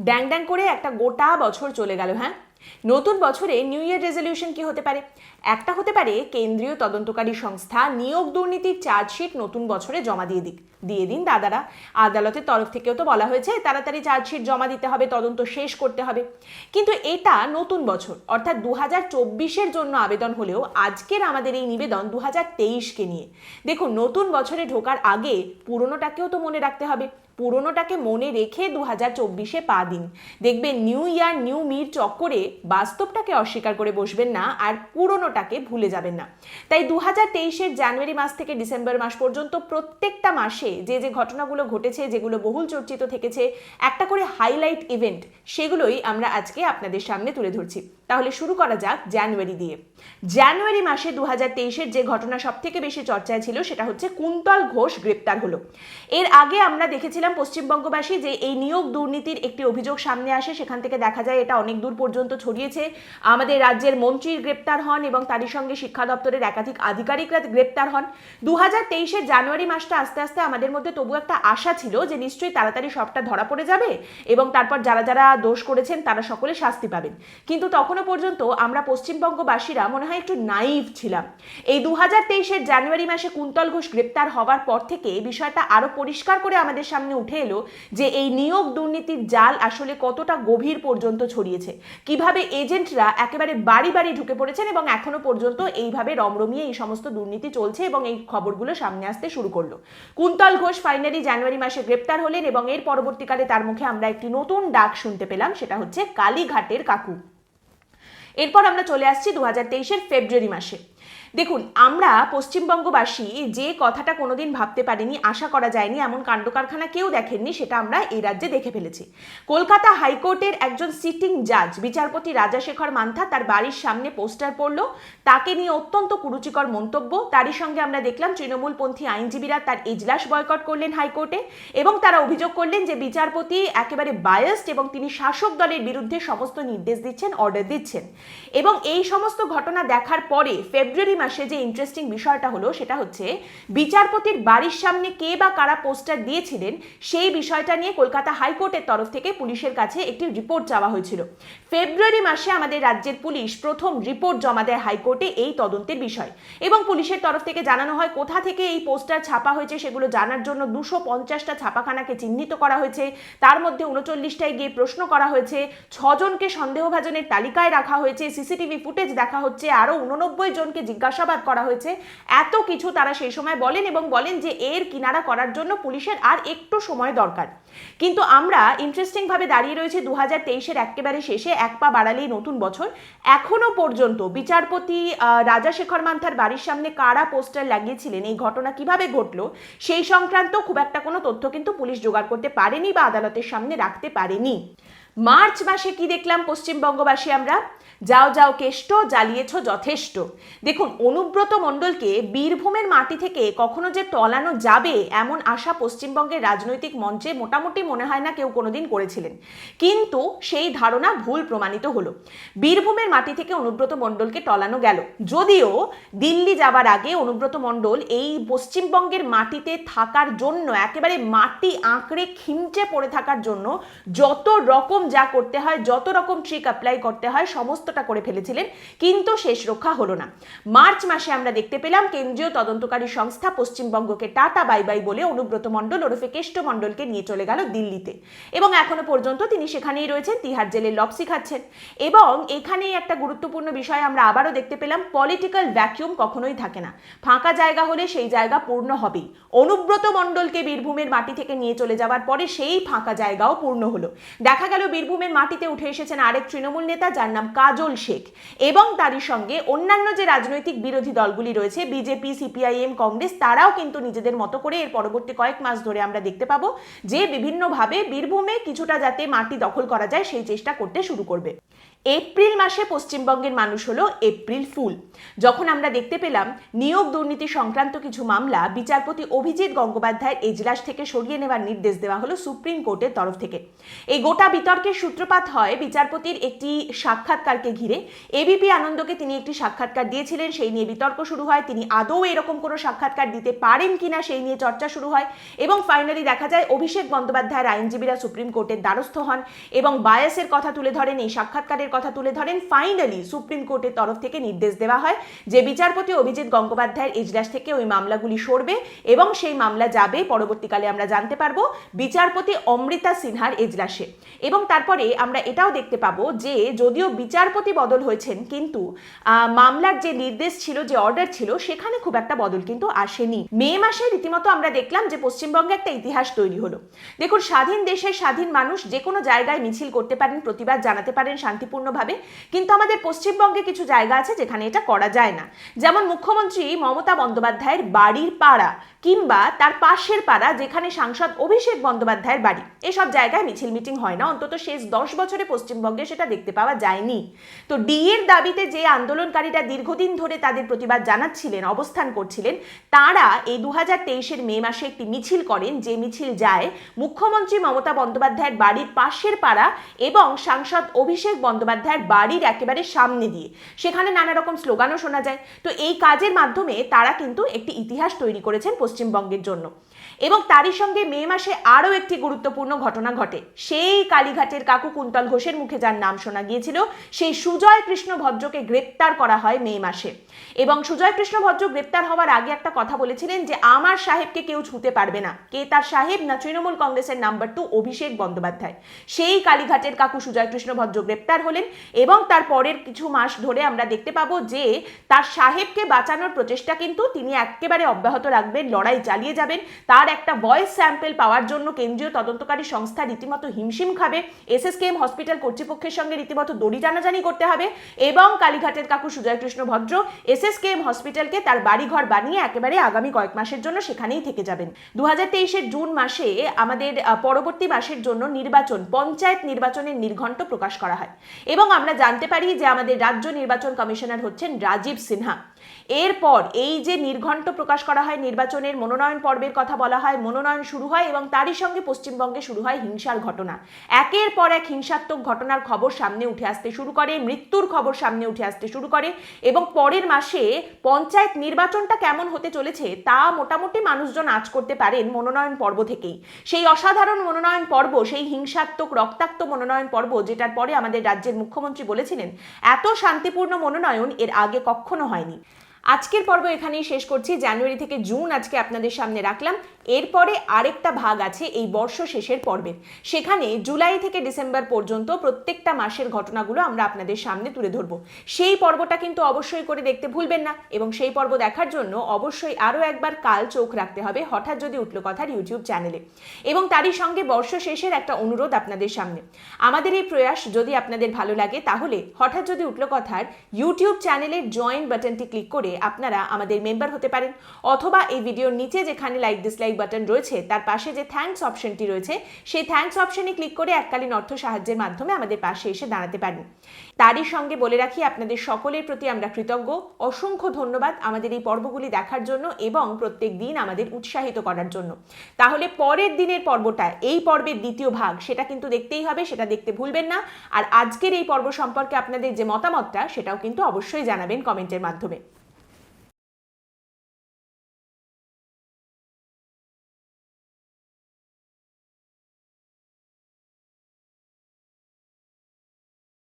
ড্যাং ড্যাং করে একটা গোটা বছর চলে গেল হ্যাঁ? নতুন বছরে নিউ ইয়ার রেজলিউশন কি হতে পারে? একটা হতে পারে কেন্দ্রীয় তদন্তকারী সংস্থা নিয়োগ দুর্নীতির চার্জশিট নতুন বছরে জমা দিয়ে দিক, দিয়ে দিন দাদারা। আদালতের তরফ থেকেও তো বলা হয়েছে, তাড়াতাড়ি চার্জশিট জমা দিতে হবে, তদন্ত শেষ করতে হবে। কিন্তু এটা নতুন বছর, অর্থাৎ দু হাজার জন্য আবেদন হলেও আজকের আমাদের এই নিবেদন দু হাজার নিয়ে। দেখুন, নতুন বছরে ঢোকার আগে পুরনোটাকেও তো মনে রাখতে হবে। পুরনোটাকে মনে রেখে দু হাজার চব্বিশে পা দিন। দেখবেন নিউ ইয়ার, নিউ মির চক্করে বাস্তবটাকে অস্বীকার করে বসবেন না আর পুরনোটাকে ভুলে যাবেন না। তাই দু হাজার তেইশের জানুয়ারি মাস থেকে ডিসেম্বর মাস পর্যন্ত প্রত্যেকটা মাসে যে যে ঘটনাগুলো ঘটেছে, যেগুলো বহুল চর্চিত থেকেছে, একটা করে হাইলাইট ইভেন্ট সেগুলোই আমরা আজকে আপনাদের সামনে তুলে ধরছি। তাহলে শুরু করা যাক জানুয়ারি দিয়ে। জানুয়ারি মাসে দু হাজার যে ঘটনা সব থেকে বেশি চর্চায় ছিল সেটা হচ্ছে কুন্তল ঘোষ গ্রেপ্তার হলো। এর আগে আমরা দেখেছিলাম পশ্চিমবঙ্গবাসী যে এই নিয়োগ দুর্নীতির একটি অভিযোগ সামনে আসে, সেখান থেকে দেখা যায় এটা অনেক দূর পর্যন্ত ছড়িয়েছে। আমাদের রাজ্যের মন্ত্রীর গ্রেপ্তার হন এবং তারই সঙ্গে শিক্ষা দপ্তরের একাধিক আধিকারিকরা গ্রেপ্তার হন। দু হাজার জানুয়ারি মাসটা আস্তে আস্তে আমাদের মধ্যে তবু একটা আশা ছিল যে নিশ্চয়ই তাড়াতাড়ি সবটা ধরা পড়ে যাবে এবং তারপর যারা যারা দোষ করেছেন তারা সকলে শাস্তি পাবেন। কিন্তু তখনও পর্যন্ত আমরা পশ্চিমবঙ্গবাসীরা মনে হয় একটু নাইভ ছিলাম। এই দু হাজার তেইশের জানুয়ারি মাসে কুন্তল ঘোষ গ্রেপ্তার হওয়ার পর থেকে বিষয়টা আরও পরিষ্কার করে আমাদের সামনে উঠে এলো যে এই নিয়োগ দুর্নীতির জাল আসলে কতটা গভীর পর্যন্ত ছড়িয়েছে। কীভাবে এজেন্টরা একেবারে বাড়ি বাড়ি ঢুকে পড়েছেন এবং এখনও পর্যন্ত এইভাবে রমরমিয়ে এই সমস্ত দুর্নীতি চলছে এবং এই খবরগুলো সামনে আসতে শুরু করল। কুন্তল ঘোষ ফাইনালি জানুয়ারি মাসে গ্রেপ্তার হলেন এবং এর পরবর্তীকালে তার মুখে আমরা একটি নতুন ডাক শুনতে পেলাম, সেটা হচ্ছে কালীঘাটের কাকু। এরপর আমরা চলে আসছি দু হাজার তেইশের ফেব্রুয়ারি মাসে। দেখুন, আমরা পশ্চিমবঙ্গবাসী যে কথাটা কোনোদিন ভাবতে পারিনি, আশা করা যায়নি, এমন কাণ্ড কারখানা কেউ দেখেননি, সেটা আমরা এই রাজ্যে দেখে ফেলেছি। কলকাতা হাইকোর্টের একজন সিটিং জাজ বিচারপতি রাজাশেখর মান্থা, তার বাড়ির সামনে পোস্টার পড়ল। তাকে নিয়ে অত্যন্ত কুরুচিকর মন্তব্য। তারই সঙ্গে আমরা দেখলাম, তৃণমূলপন্থী আইনজীবীরা তার এজলাস বয়কট করলেন হাইকোর্টে এবং তারা অভিযোগ করলেন যে, বিচারপতি একেবারে বায়াসড এবং তিনি শাসক দলের বিরুদ্ধে সমস্ত নির্দেশ দিচ্ছেন অর্ডার দিচ্ছেন। এবং এই সমস্ত ঘটনা দেখার পরে ফেব্রুয়ারি মাসে যে ইন্টারেস্টিং বিষয়টা হলো সেটা হচ্ছে, বিচারপতির বাড়ির সামনে কে বা কারা পোস্টার দিয়েছিলেন, সেই বিষয়টা নিয়ে কলকাতা হাইকোর্টের তরফ থেকে পুলিশের কাছে একটি রিপোর্ট চাওয়া হয়েছিল। ফেব্রুয়ারি মাসে আমাদের রাজ্যের পুলিশ প্রথম রিপোর্ট জমা দেয় হাইকোর্টে এই তদন্তের বিষয়। এবং পুলিশের তরফ থেকে জানানো হয় কোথা থেকে এই পোস্টার ছাপা হয়েছে সেগুলো জানার জন্য দুশো পঞ্চাশটা ছাপাখানাকে চিহ্নিত করা হয়েছে, তার মধ্যে উনচল্লিশটায় গিয়ে প্রশ্ন করা হয়েছে, ছজনকে সন্দেহভাজনের তালিকায় রাখা হয়েছে, সিসিটিভি ফুটেজ দেখা হচ্ছে, আরও উননব্বই জনকে জিজ্ঞাসাবাদ করা হয়েছে। এত কিছু তারা সেই সময় বলেন এবং বলেন যে এর কিনারা করার জন্য পুলিশের আর একটু সময় দরকার। কিন্তু আমরা ইন্টারেস্টিং ভাবে দাঁড়িয়ে রয়েছে দু হাজার তেইশের একেবারে শেষে, এক পা বাড়ালেই নতুন বছর। এখনও পর্যন্ত বিচারপতি রাজাশেখর মান্থার বাড়ির সামনে কারা পোস্টার লাগিয়েছিলেন, এই ঘটনা কীভাবে ঘটলো, সেই সংক্রান্ত খুব একটা কোনো তথ্য কিন্তু পুলিশ জোগাড় করতে পারেনি বা আদালতের সামনে রাখতে পারেনি। মার্চ মাসে কি দেখলাম? পশ্চিমবঙ্গবাসী আমরা? যাও যাও, কেষ্ট, জ্বালিয়েছ যথেষ্ট। দেখুন, অনুব্রত মণ্ডলকে বীরভূমের মাটি থেকে কখনো যে টলানো যাবে এমন আশা পশ্চিমবঙ্গের রাজনৈতিক মঞ্চে মোটামুটি মনে হয় না কেউ কোনোদিন করেছিলেন। কিন্তু সেই ধারণা ভুল প্রমাণিত হলো। বীরভূমের মাটি থেকে অনুব্রত মণ্ডলকে টলানো গেল। যদিও দিল্লি যাবার আগে অনুব্রত মণ্ডল এই পশ্চিমবঙ্গের মাটিতে থাকার জন্য একেবারে মাটি আঁকড়ে খিমচে পড়ে থাকার জন্য যত রকম যা করতে হয়, যত রকম ট্রিক অ্যাপ্লাই করতে হয়, সমস্তটা করে ফেলেছিলেন, কিন্তু শেষ রক্ষা হলো না। মার্চ মাসে আমরা দেখতে পেলাম কেন্দ্রীয় তদন্তকারী সংস্থা পশ্চিমবঙ্গকে টাটা বাই বাই বলে অনুব্রত মণ্ডল ওরফে কেষ্ট মণ্ডলকে নিয়ে চলে গেল দিল্লিতে। এবং এখনও পর্যন্ত তিনি সেখানেই রয়েছেন, তিহার জেলে লপসি খাচ্ছেন। এবং এখানেই একটা গুরুত্বপূর্ণ বিষয় আমরা আবারও দেখতে পেলাম পলিটিক্যাল ভ্যাকিউম কখনোই থাকে না। ফাঁকা জায়গা হলে সেই জায়গা পূর্ণ হবেই। অনুব্রত মণ্ডলকে বীরভূমের মাটি থেকে নিয়ে চলে যাওয়ার পরে সেই ফাঁকা জায়গাও পূর্ণ হলো। দেখা গেল বীরভূমের মাটিতে উঠে এসেছেন আরেক তৃণমূল নেতা, যার নাম কাজল শেখ। এবং তারই সঙ্গে অন্যান্য যে রাজনৈতিক বিরোধী দলগুলি রয়েছে, বিজেপি, সিপিআইএম, কংগ্রেস, তারাও কিন্তু নিজেদের মতো করে এর পরবর্তী কয়েক মাস ধরে আমরা দেখতে পাবো যে বিভিন্নভাবে বীরভূমে কিছুটা যাতে মাটি দখল করা যায়, সেই চেষ্টা করতে শুরু করবে। এপ্রিল মাসে পশ্চিমবঙ্গের মানুষ হলো এপ্রিল ফুল। যখন আমরা দেখতে পেলাম নিয়োগ দুর্নীতি সংক্রান্ত কিছু মামলা, বিচারপতি অভিজিৎ গঙ্গোপাধ্যায়ের এজলাস থেকে সরিয়ে নেওয়ার নির্দেশ দেওয়া হলো সুপ্রিম কোর্টের তরফ থেকে। এই গোটা বিতর্কের সূত্রপাত হয় বিচারপতির একটি সাক্ষাৎকারকে ঘিরে। এবিপি আনন্দকে তিনি একটি সাক্ষাৎকার দিয়েছিলেন, সেই নিয়ে বিতর্ক শুরু হয়। তিনি আদৌ এরকম কোনো সাক্ষাৎকার দিতে পারেন কিনা সেই নিয়ে চর্চা শুরু হয়। এবং ফাইনালি দেখা যায় অভিষেক বন্দ্যোপাধ্যায়ের আইনজীবীরা সুপ্রিম কোর্টের দ্বারস্থ হন এবং বায়াসের কথা তুলে ধরেন এই সাক্ষাৎকারের কথা তুলে ধরেন ফাইনালি সুপ্রিম কোর্টের তরফ থেকে নির্দেশ দেওয়া হয় যে বিচারপতি অভিজিৎ গঙ্গোপাধ্যায়ের এজলাস থেকে ওই মামলাগুলি সরবে এবং সেই মামলা যাবে, পরবর্তীকালে আমরা জানতে পারব বিচারপতি অমৃতা সিনহার এজলাসে এবং তারপরে আমরা এটাও দেখতে পাবো যে যদিও বিচারপতি বদল হয়েছেন, কিন্তু মামলার যে নির্দেশ ছিল, যে অর্ডার ছিল, সেখানে খুব একটা বদল কিন্তু আসেনি। মে মাসে রীতিমতো আমরা দেখলাম যে পশ্চিমবঙ্গে একটা ইতিহাস তৈরি হলো। দেখুন, স্বাধীন দেশের স্বাধীন মানুষ যে কোনো জায়গায় মিছিল করতে পারেন, প্রতিবাদ জানাতে পারেন শান্তিপূর্ণভাবে কিন্তু আমাদের পশ্চিমবঙ্গে কিছু জায়গা আছে যেখানে এটা করা যায় না। যেমন মুখ্যমন্ত্রী মমতা বন্দ্যোপাধ্যায়ের বাড়ির পাড়া কিংবা তার পাশের পাড়া যেখানে সাংসদ অভিষেক বন্দ্যোপাধ্যায়ের বাড়ি। এসব জায়গায় মিছিল মিটিং হয় না, অন্তত শেষ দশ বছরে পশ্চিমবঙ্গে সেটা দেখতে পাওয়া যায়নি। তো ডিএর দাবিতে যে আন্দোলনকারীরা দীর্ঘদিন ধরে তাদের প্রতিবাদ জানাচ্ছিলেন, অবস্থান করছিলেন, তারা এই দু হাজার তেইশের মে মাসে একটি মিছিল করেন। যে মিছিল যায় মুখ্যমন্ত্রী মমতা বন্দ্যোপাধ্যায়ের বাড়ির পাশের পাড়া এবং সাংসদ অভিষেক বন্দ্যোপাধ্যায়ের বাড়ির একেবারে সামনে দিয়ে। সেখানে নানা রকম স্লোগানও শোনা যায়। তো এই কাজের মাধ্যমে তারা কিন্তু একটি ইতিহাস তৈরি করেছেন পশ্চিমবঙ্গের জন্য। এবং তারই সঙ্গে মে মাসে আরও একটি গুরুত্বপূর্ণ ঘটনা ঘটে। সেই কালীঘাটের কাকু কুন্তল ঘোষের মুখে যার নাম শোনা গিয়েছিল, সেই সুজয় কৃষ্ণ ভদ্রকে গ্রেপ্তার করা হয় মে মাসে। এবং সুজয় কৃষ্ণ ভদ্র গ্রেপ্তার হওয়ার আগে একটা কথা বলেছিলেন যে, আমার সাহেবকে কেউ ছুঁতে পারবে না। কে তার সাহেব? না তৃণমূল কংগ্রেসের নাম্বার টু অভিষেক বন্দ্যোপাধ্যায়। সেই কালীঘাটের কাকু সুজয় কৃষ্ণ ভদ্র গ্রেপ্তার হলেন এবং তার পরের কিছু মাস ধরে আমরা দেখতে পাবো যে, তার সাহেবকে বাঁচানোর প্রচেষ্টা কিন্তু তিনি একেবারে অব্যাহত রাখবেন লড়াই চালিয়ে যাবেন। তার একটা ভয়েস স্যাম্পেল পাওয়ার জন্য কেন্দ্রীয় তদন্তকারী সংস্থা রীতিমতো হিমশিম খাবে। এসএসকেএম হসপিটাল কর্তৃপক্ষের সঙ্গে রীতিমতো দড়ি জানাজানি করতে হবে এবং কালীঘাটের কাকু সুজয় কৃষ্ণ ভদ্র এসএসকেএম হসপিটালকে তার বাড়িঘর বানিয়ে একেবারে আগামী কয়েক মাসের জন্য সেখানেই থেকে যাবেন। দু হাজার জুন মাসে আমাদের পরবর্তী মাসের জন্য নির্বাচন, পঞ্চায়েত নির্বাচনের নির্ঘণ্ট প্রকাশ করা হয়। এবং আমরা জানতে পারি যে আমাদের রাজ্য নির্বাচন কমিশনার হচ্ছেন রাজীব সিনহা। এরপর এই যে নির্ঘণ্ট প্রকাশ করা হয় নির্বাচনের মনোনয়ন পর্বের কথা বলা হয়, মনোনয়ন শুরু হয় এবং তারই সঙ্গে পশ্চিমবঙ্গে শুরু হয় হিংসার ঘটনা। একের পর এক হিংসাত্মক ঘটনার খবর সামনে উঠে আসতে শুরু করে, মৃত্যুর খবর সামনে উঠে আসতে শুরু করে এবং পরের মাসে পঞ্চায়েত নির্বাচনটা কেমন হতে চলেছে তা মোটামুটি মানুষজন আজ করতে পারেন মনোনয়ন পর্ব থেকেই। সেই অসাধারণ মনোনয়ন পর্ব, সেই হিংসাত্মক, রক্তাক্ত মনোনয়ন পর্ব যেটার পরে আমাদের রাজ্যের মুখ্যমন্ত্রী বলেছিলেন, এত শান্তিপূর্ণ মনোনয়ন এর আগে কখনো হয়নি। আজকের পর্ব এখানেই শেষ করছি। জানুয়ারি থেকে জুন আজকে আপনাদের সামনে রাখলাম। এরপরে আরেকটা ভাগ আছে এই বর্ষ শেষের পর্বের সেখানে জুলাই থেকে ডিসেম্বর পর্যন্ত প্রত্যেকটা মাসের ঘটনাগুলো আমরা আপনাদের সামনে তুলে ধরবো। সেই পর্বটা কিন্তু অবশ্যই করে দেখতে ভুলবেন না এবং সেই পর্ব দেখার জন্য অবশ্যই আরও একবার কাল চোখ রাখতে হবে হঠাৎ যদি উঠল কথার ইউটিউব চ্যানেলে। এবং তারই সঙ্গে বর্ষ শেষের একটা অনুরোধ আপনাদের সামনে। আমাদের এই প্রয়াস যদি আপনাদের ভালো লাগে তাহলে হঠাৎ যদি উঠল কথার ইউটিউব চ্যানেলের জয়েন বাটনটি ক্লিক করে আপনারা আমাদের মেম্বার হতে পারেন। অথবা এই ভিডিওর নিচে যেখানে লাইক ডিসলাইক বাটন রয়েছে, তার পাশে যে থ্যাঙ্কস অপশনটি রয়েছে, সেই থ্যাঙ্কস অপশনে ক্লিক করে এককালীন অর্থ সাহায্যের মাধ্যমে আমাদের পাশে এসে দাঁড়াতে পারেন। তারই সঙ্গে বলে রাখি, আপনাদের সকলের প্রতি আমরা কৃতজ্ঞ। অসংখ্য ধন্যবাদ আমাদের এই পর্বগুলি দেখার জন্য এবং প্রত্যেক দিন আমাদের উৎসাহিত করার জন্য। তাহলে পরের দিনের পর্বটা, এই পর্বের দ্বিতীয় ভাগ, সেটা কিন্তু দেখতেই হবে, সেটা দেখতে ভুলবেন না। আর আজকের এই পর্ব সম্পর্কে আপনাদের যে মতামতটা, সেটাও কিন্তু অবশ্যই জানাবেন কমেন্টের মাধ্যমে।